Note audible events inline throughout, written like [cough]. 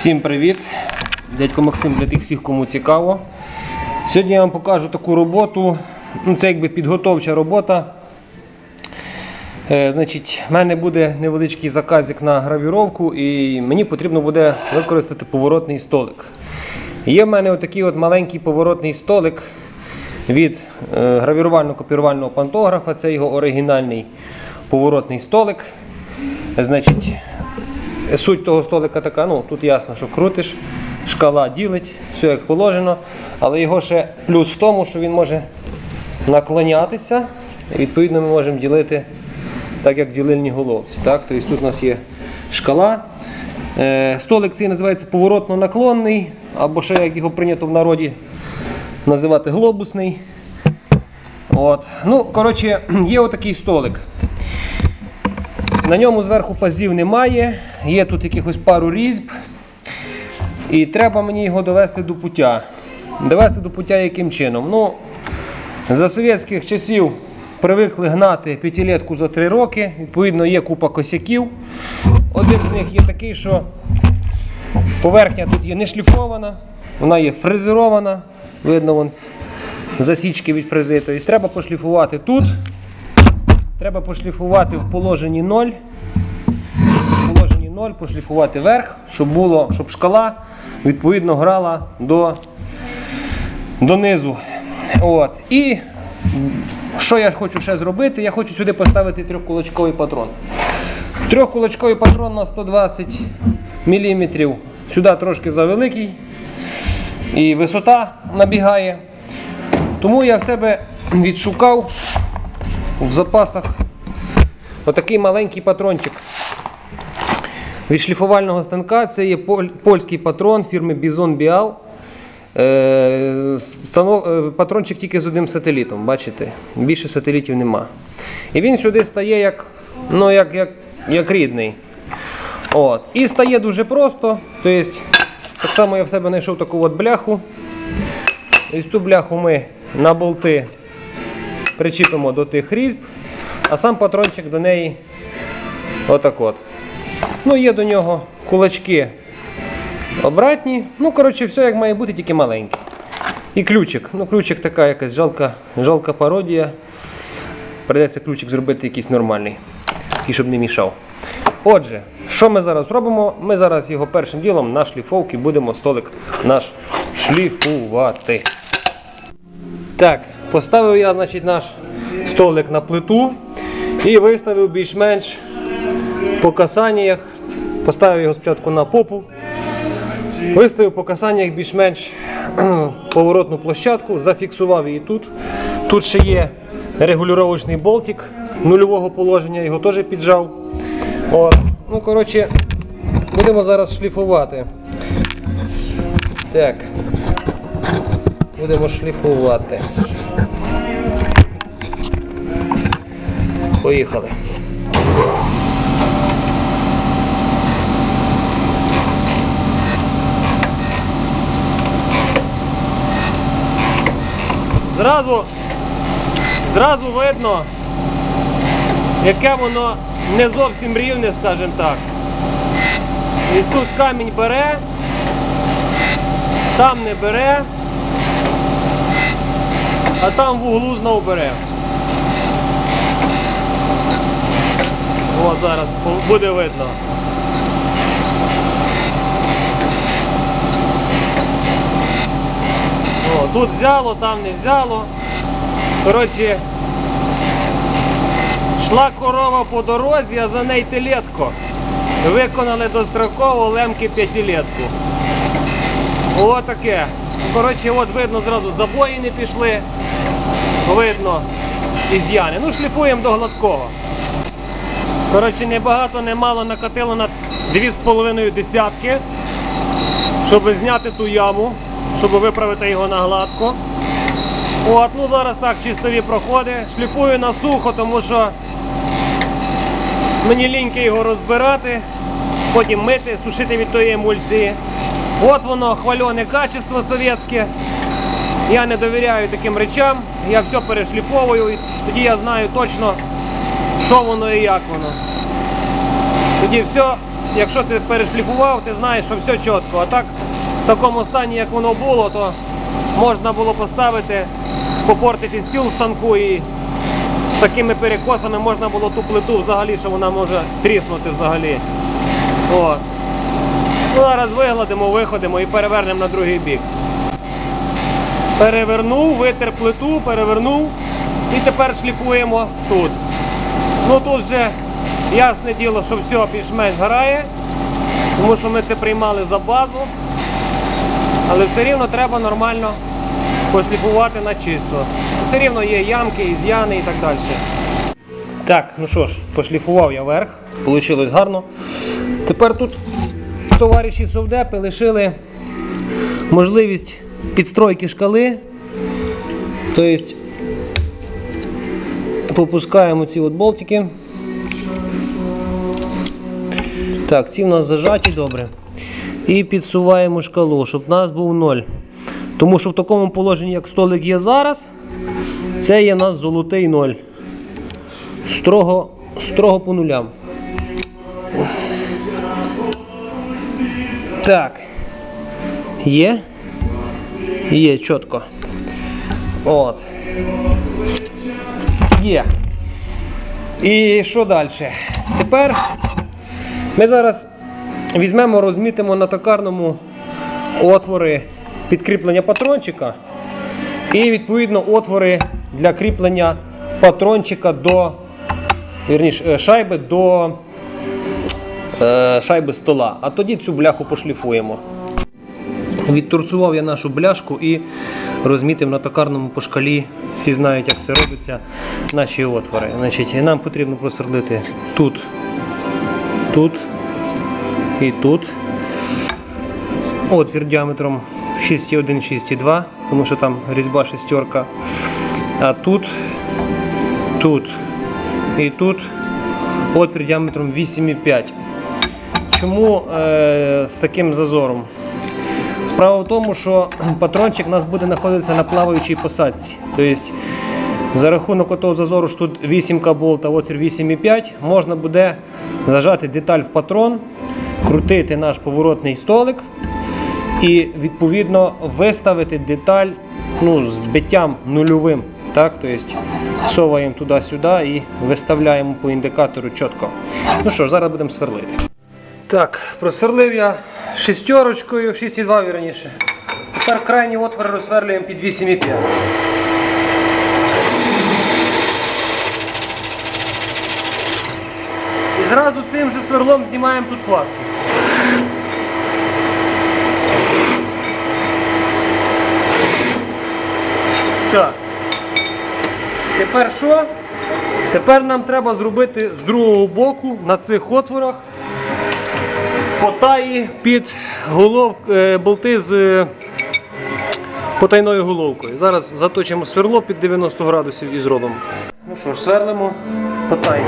Всім привіт! Дядько Максим для тих всіх, кому цікаво. Сьогодні я вам покажу таку роботу. Ну, це якби підготовча робота. Е, значить, в мене буде невеличкий заказик на гравіровку, і мені потрібно буде використати поворотний столик. Є в мене отакий от маленький поворотний столик від е, гравірувально-копірувального пантографа. Це його оригінальний поворотний столик. Значить, Суть того столика така, ну тут ясно, що крутиш, шкала ділить, все як положено. Але його ще плюс в тому, що він може наклонятися. І відповідно ми можемо ділити так, як ділильні головці. Так? Тобто тут у нас є шкала. Е, Столик цей називається поворотно-наклонний, або ще як його прийнято в народі називати глобусний. От. Ну, коротше, є отакий столик. На ньому зверху пазів немає, є тут якихось пару різьб. І треба мені його довести до пуття. Довести до пуття яким чином? Ну, За совєтських часів привикли гнати п'ятилетку за 3 роки, відповідно, є купа косяків. Один з них є такий, що поверхня тут є не шліфована, вона є фрезерована. Видно, вон засічки від фрези. Тобто треба пошліфувати тут. Треба пошліфувати в положенні 0. В положенні 0 пошліфувати верх, щоб було, щоб шкала відповідно грала до, донизу. От. І що я хочу ще зробити? Я хочу сюди поставити трьохкулачковий патрон. Трьохкулачковий патрон на 120 мм. Сюди трошки завеликий. І висота набігає. Тому я в себе відшукав в запасах отакий маленький патрончик від шліфувального станка. Це є польський патрон фірми Bison Bial. Е, е, Патрончик тільки з одним сателітом, бачите? Більше сателітів нема. І він сюди стає як, ну, як, як, як рідний. От. І стає дуже просто. Тобто, так само я в себе знайшов таку от бляху. Ось ту бляху ми на болти причіпимо до тих різьб, а сам патрончик до неї отак от. Ну, є до нього кулачки обратні. Ну, коротше, все як має бути, тільки маленький. І ключик. Ну, ключик така якась жалка, жалка пародія. Придеться ключик зробити якийсь нормальний, такий, щоб не мішав. Отже, що ми зараз робимо? Ми зараз його першим ділом на шліфовці будемо столик наш шліфувати. Так, поставив я значить, наш столик на плиту і виставив більш-менш по касаннях. Поставив його спочатку на попу. Виставив по касаннях більш-менш [clears throat] поворотну площадку, зафіксував її тут. Тут ще є регулювачний болтик нульового положення, його теж піджав. От. Ну, коротше, будемо зараз шліфувати. Так. Будемо шліфувати. Поїхали. Зразу, зразу видно, яке воно не зовсім рівне, скажімо так. І тут камінь бере, там не бере, а там в углу знову бере. О, зараз буде видно. О, тут взяло, там не взяло. Коротше, йшла корова по дорозі, а за неї телетко. Виконали достроково лемки п'ятилетку. Таке. Коротше, от видно зразу забої не пішли. Видно із'яни. Ну, шліфуємо до гладкого. Коротше, не багато, не мало накатило на 2,5 десятки, щоб зняти ту яму, щоб виправити його на гладко. От, ну зараз так чистові проходи. Шліфую на сухо, тому що мені ліньки його розбирати, потім мити, сушити від тої емульсії. От воно, хвальоне качество совєтське. Я не довіряю таким речам, я все перешліфовую, і тоді я знаю точно, що воно і як воно. Тоді все якщо ти перешліфував, ти знаєш, що все чітко. А так, в такому стані, як воно було, то можна було поставити, попортити стіл в станку і з такими перекосами можна було ту плиту взагалі, що вона може тріснути взагалі. От. Ну, зараз вигладимо, виходимо і перевернемо на другий бік. Перевернув, витер плиту, перевернув і тепер шліфуємо тут. Ну тут вже ясне діло, що все більш-менш грає, тому що ми це приймали за базу. Але все рівно треба нормально пошліфувати на чисто. Все рівно є ямки, із'яни і так далі. Так, ну що ж, пошліфував я вверх, вийшло гарно. Тепер тут товариші совдепи лишили можливість підстройки шкали. Тобто попускаємо ці от болтики. Так, ці в нас зажаті добре. І підсуваємо шкалу, щоб в нас був 0. Тому що в такому положенні, як столик є зараз, це є в нас золотий 0. Строго, строго по нулям. Так. Є. Є, чітко. От. Є. І що далі? Тепер ми зараз візьмемо, розмітимо на токарному отвори підкріплення патрончика і відповідно отвори для кріплення патрончика до вірніше, е, шайби до е, шайби стола. А тоді цю бляху пошліфуємо. Відторцував я нашу бляшку і розмітив на токарному по шкалі. Всі знають, як це робиться, наші отвори. Значить, нам потрібно просверлити тут, тут і тут. Отвір діаметром 6,1, 6,2, тому що там різьба шестерка. А тут, тут і тут отвір діаметром 8,5. Чому е, з таким зазором? Справа в тому, що [clears throat] патрончик у нас буде знаходитися на плаваючій посадці. Тобто, за рахунок того зазору, що тут 8 болта, отвір 8,5, можна буде зажати деталь в патрон, крутити наш поворотний столик і відповідно виставити деталь ну, з биттям нульовим. Так? Тобто, соваємо туди-сюди і виставляємо по індикатору чітко. Ну що ж, зараз будемо сверлити. Так, просверлив я шестерочкою, 6,2 вірніше. Тепер крайній отвір розсверлюємо під 8,5. І зразу цим же сверлом знімаємо тут фласки. Так. Тепер що? Тепер нам треба зробити з другого боку на цих отворах потаї під голов, е, болти з е, потайною головкою. Зараз заточимо сверло під 90 градусів і зробимо. Ну що ж, сверлимо потайні.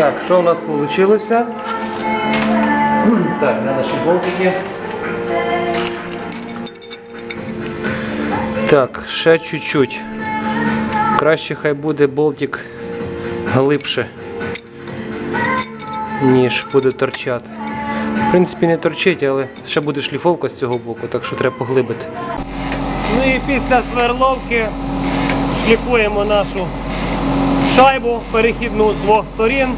Так, що у нас вийшло? Так, де наші болтики? Так, ще чуть-чуть. Краще хай буде болтик глибше, ніж буде торчати. В принципі, не торчить, але ще буде шліфовка з цього боку, так що треба поглибити. Ну і після сверловки шліфуємо нашу шайбу перехідну з двох сторін.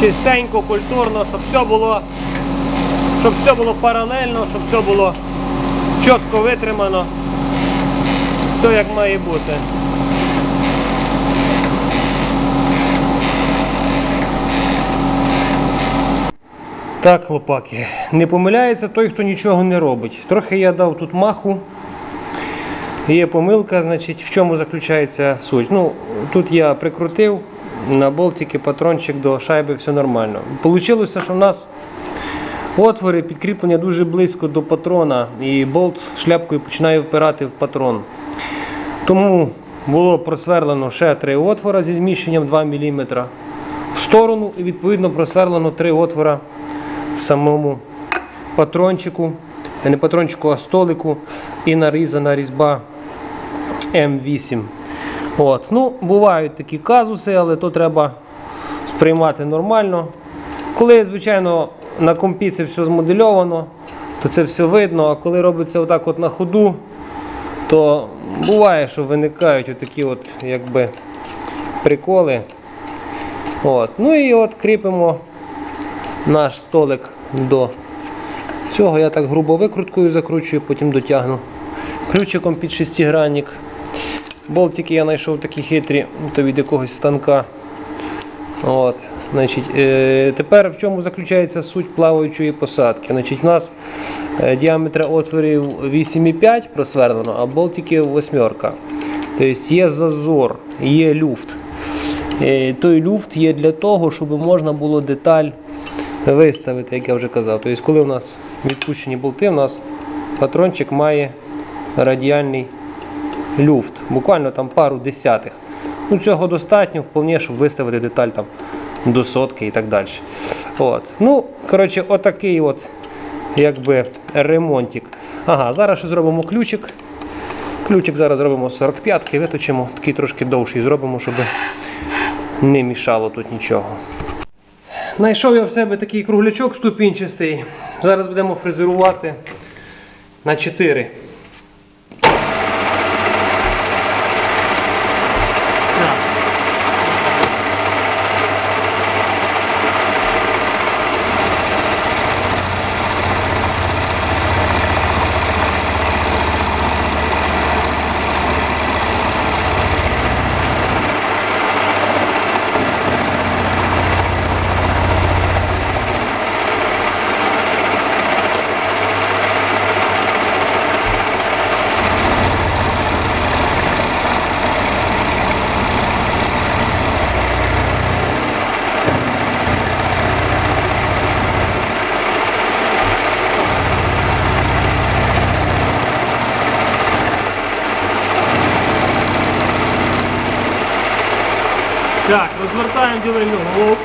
Чистенько, культурно, щоб все було, щоб все було паралельно, щоб все було чітко витримано. Все як має бути. Так, хлопаки, не помиляється той, хто нічого не робить. Трохи я дав тут маху. Є помилка, значить, в чому заключається суть. Ну, Тут я прикрутив на болтики патрончик до шайби, все нормально. Получилося, що в нас Отвори підкріплення дуже близько до патрона, і болт шляпкою починає впирати в патрон. Тому було просверлено ще три отвора зі зміщенням 2 мм в сторону і відповідно просверлено три отвора в самому патрончику, не патрончику, а столику і нарізана різьба М8. От. Ну, бувають такі казуси, але то треба сприймати нормально. Коли, звичайно, на компі це все змодельовано, то це все видно, а коли робиться отак от на ходу, то буває, що виникають отакі от, якби, приколи. От. Ну і от кріпимо наш столик до цього. Я так грубо викруткою закручую, потім дотягну ключиком під шестигранник. Болтики я знайшов такі хитрі, то від якогось станка. От, значить, е, тепер в чому заключається суть плаваючої посадки? Значить, у нас е, діаметр отворів 8,5 просверлено, а болтиків восьмерка. Тобто є зазор, є люфт. Е, той люфт є для того, щоб можна було деталь виставити, як я вже казав. Тобто, коли у нас відпущені болти, у нас патрончик має радіальний люфт, буквально там пару десятих. Ну, цього достатньо, вполне, щоб виставити деталь там до сотки і так далі. От. Ну, коротше, отакий от, якби ремонтик. Ага, зараз ще зробимо ключик. Ключик зараз зробимо 45-ки, виточимо, такий трошки довший зробимо, щоб не мішало тут нічого. Знайшов я в себе такий круглячок ступінчастий. Зараз будемо фрезерувати на 4. 突就变成了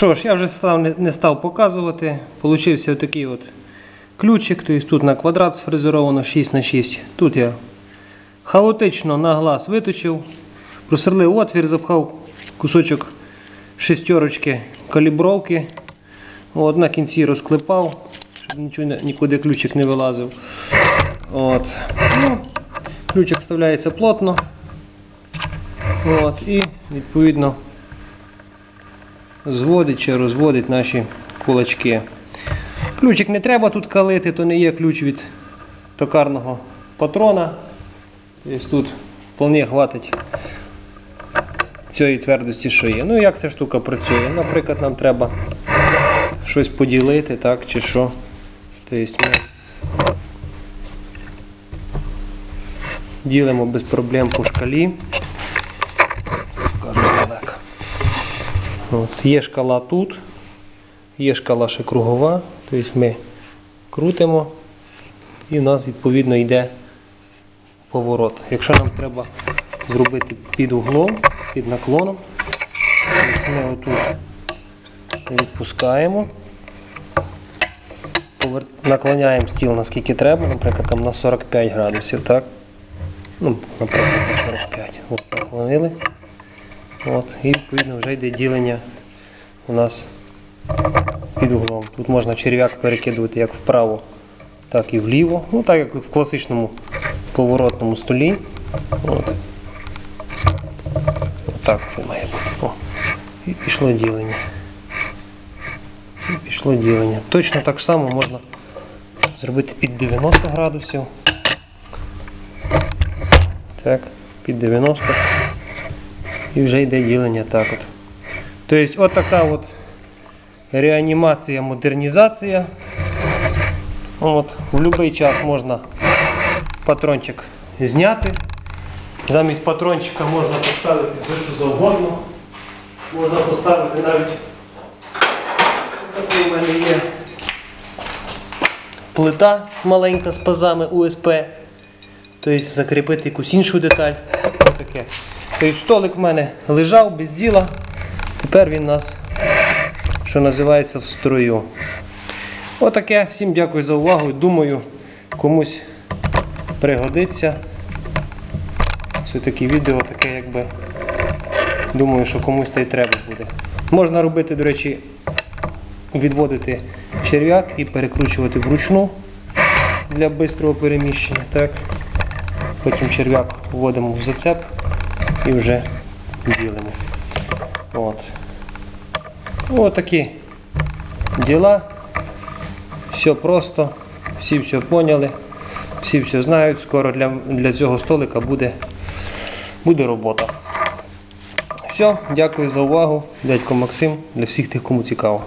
що ж, я вже став, не, став показувати. Получився такий от ключик. Тобто тут на квадрат сфрезеровано 6 на 6 Тут я хаотично на глаз виточив, просверлив отвір, запхав кусочок шестерочки калібровки. От, на кінці розклепав, щоб нічого, нікуди ключик не вилазив. От. Ну, ключик вставляється плотно. От, і відповідно зводить чи розводить наші кулачки. Ключик не треба тут калити, то не є ключ від токарного патрона. Тобто тут вполне хватить цієї твердості, що є. Ну як ця штука працює? Наприклад, нам треба щось поділити, так, чи що. Тобто ми ділимо без проблем по шкалі. Покажу далеко. От, є шкала тут, є шкала ще кругова, тобто ми крутимо і в нас відповідно йде поворот. Якщо нам треба зробити під углом, під наклоном, тобто ми отут відпускаємо наклоняємо стіл наскільки треба, наприклад, там на 45 градусів, так? Ну, наприклад, на 45. От, наклонили. От, і відповідно вже йде ділення у нас під углом. Тут можна черв'як перекидувати як вправо, так і вліво. Ну, так як в класичному поворотному столі. От. Отак це має бути. І пішло ділення. І пішло ділення. Точно так само можна зробити під 90 градусів. Так, під 90. І вже йде ділення так от. Тобто от така от реанімація, модернізація. От, в будь-який час можна патрончик зняти. Замість патрончика можна поставити все, що завгодно. Можна поставити навіть такий у мене є плита маленька з пазами УСП. Тобто закріпити якусь іншу деталь. Отаке. Тобто столик в мене лежав без діла. Тепер він нас, що називається, в строю. Отаке. Всім дякую за увагу. Думаю, комусь пригодиться. Все-таки відео таке, якби. Думаю, що комусь та й треба буде. Можна робити, до речі, відводити черв'як і перекручувати вручну для швидкого переміщення. Так. Потім черв'як вводимо в зацеп і вже ділимо. От. Ось такі діла. Все просто, всі все поняли, всі все знають. Скоро для, для цього столика буде, буде робота. Все, дякую за увагу. Дядько Максим, для всіх тих, кому цікаво.